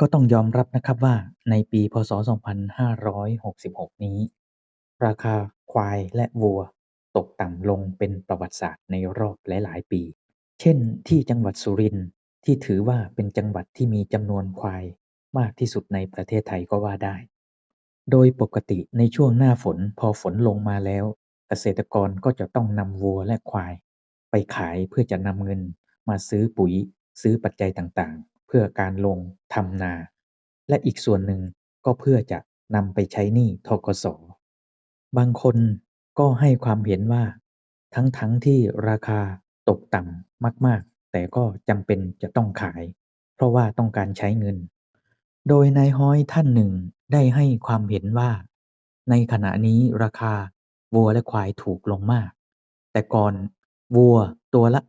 ก็ต้องยอมรับนะครับว่าในปีพศ 2566 นี้ ราคาควายและวัว ตกต่ำลงเป็นประวัติศาสตร์ในรอบหลาย ๆ ปี เช่น ที่จังหวัดสุรินทร์ที่ถือว่าเป็นจังหวัดที่มีจำนวนควายมากที่สุดในประเทศไทยก็ว่าได้ โดยปกติในช่วงหน้าฝนพอฝนลงมาแล้ว เกษตรกรก็จะต้องนำวัวและควาย ไปขายเพื่อจะนำเงินมาซื้อปุ๋ย ซื้อปัจจัยต่าง เพื่อการลงทำนา และอีกส่วนหนึ่งก็เพื่อจะนำไปใช้หนี้ทกส บางคนก็ให้ความเห็นว่า ทั้งๆที่ราคาตกต่ำมาก ๆ แต่ก็จำเป็นจะต้องขาย เพราะว่าต้องการใช้เงิน โดยนายฮ้อยท่านหนึ่งได้ให้ความเห็นว่า ในขณะนี้ราคาวัวและควายถูกลงมาก แต่ก่อนวัวตัวละ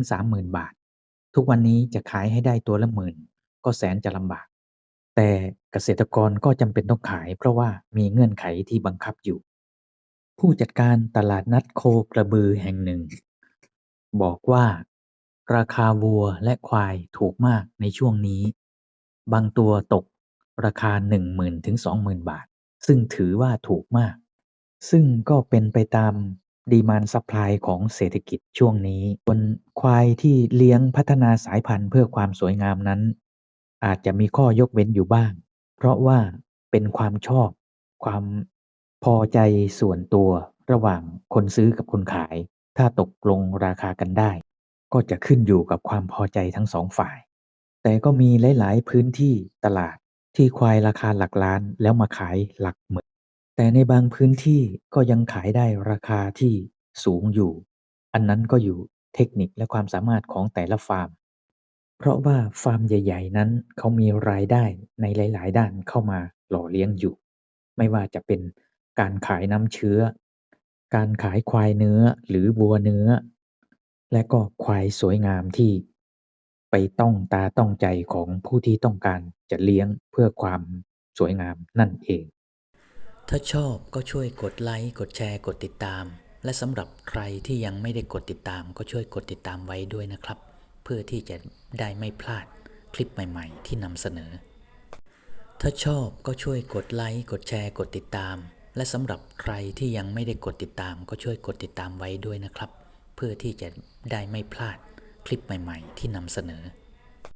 2-30,000 บาท ทุกวันนี้จะขายให้ได้ตัวละหมื่น ก็แสนจะลำบาก แต่เกษตรกรก็จำเป็นต้องขาย เพราะว่ามีเงื่อนไขที่บังคับอยู่ ผู้จัดการตลาดนัดโคกระบือแห่งหนึ่ง บอกว่า ราคาวัวและควายถูกมากในช่วงนี้ บางตัวตกราคา 10,000-20,000 บาท ซึ่งถือว่าถูกมาก ซึ่งก็เป็นไปตาม Demand Supply ของเศรษฐกิจช่วงนี้ส่วนควายที่เลี้ยงพัฒนาสายพันธุ์เพื่อความสวยงามนั้น อาจจะมีข้อยกเว้นอยู่บ้าง เพราะว่าเป็นความชอบ ความพอใจส่วนตัวระหว่างคนซื้อกับคนขาย ถ้าตกลงราคากันได้ ก็จะขึ้นอยู่กับความพอใจทั้งสองฝ่าย แต่ก็มีหลาย ๆ พื้นที่ตลาดที่ควายราคาหลักล้านแล้วมาขายหลักหมื่น แต่ในบางพื้นที่ก็ยังขายได้ราคาที่สูงอยู่ อันนั้นก็อยู่เทคนิคและความสามารถของแต่ละฟาร์ม เพราะว่าฟาร์มใหญ่ ๆ นั้นเขามีรายได้ในหลาย ๆ ด้านเข้ามาหล่อเลี้ยงอยู่ ไม่ว่าจะเป็นการขายน้ำเชื้อ การขายควายเนื้อหรือวัวเนื้อ และก็ควายสวยงามที่ ไปต้องตาต้องใจของผู้ที่ต้องการจะเลี้ยงเพื่อความสวยงามนั่นเอง ถ้าชอบก็ช่วยกดไลค์กดแชร์กดติดตาม และสำหรับใครที่ยังไม่ได้กดติดตาม ก็ช่วยกดติดตามไว้ด้วยนะครับ เพื่อที่จะได้ไม่พลาดคลิปใหม่ ๆ ที่นำเสนอ ถ้าชอบก็ช่วยกดไลค์กดแชร์กดติดตาม และสำหรับใครที่ยังไม่ได้กดติดตาม ก็ช่วยกดติดตามไว้ด้วยนะครับ เพื่อที่จะได้ไม่พลาดคลิปใหม่ ๆ ที่นำเสนอ